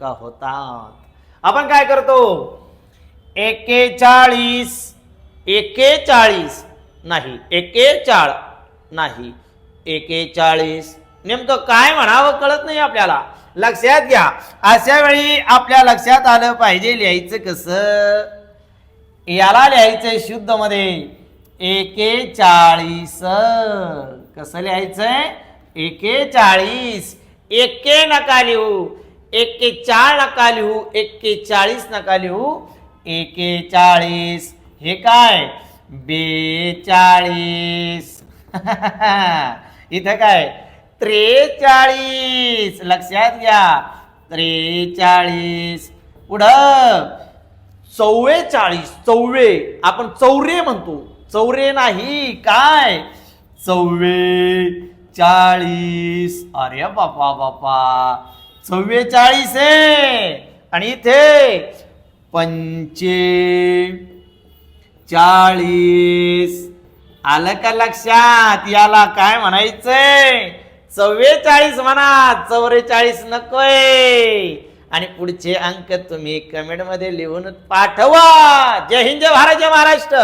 का होतात? आपण काय करतो? एकेचाळीस एकेचाळीस नाही एकेचाळ नाही एकेचाळीस. नेमकं काय म्हणावं कळत नाही आपल्याला. लक्षात घ्या अशा वेळी आपल्या लक्षात आलं पाहिजे लिहायचं कसं? याला लिहायचंय शुद्धमध्ये. एकेचाळीस. कसं लिहायचंय? एकेचाळीस. एके नका लिहू. एकेचाळ नका लिहू एकेचाळीस नका लिहू. एकेचाळीस हे काय? बेचाळीस इथं काय? त्रेचाळीस. लक्षात घ्या. त्रेचाळीस. पुढं. चव्वेचाळीस चौवे. आपण चौरे म्हणतो. चौरे नाही. काय? चौवे चाळीस अरे बापा बापा. चव्वेचाळीस. आहे आणि इथे पंचे चाळीस. आलं का लक्षात? याला काय म्हणायचंय? चव्वेचाळीस म्हणा. चौवेचाळीस नकोय. आणि पुढचे अंक तुम्ही कमेंटमध्ये लिहून पाठवा. जय हिंद जय भारत जय महाराष्ट्र.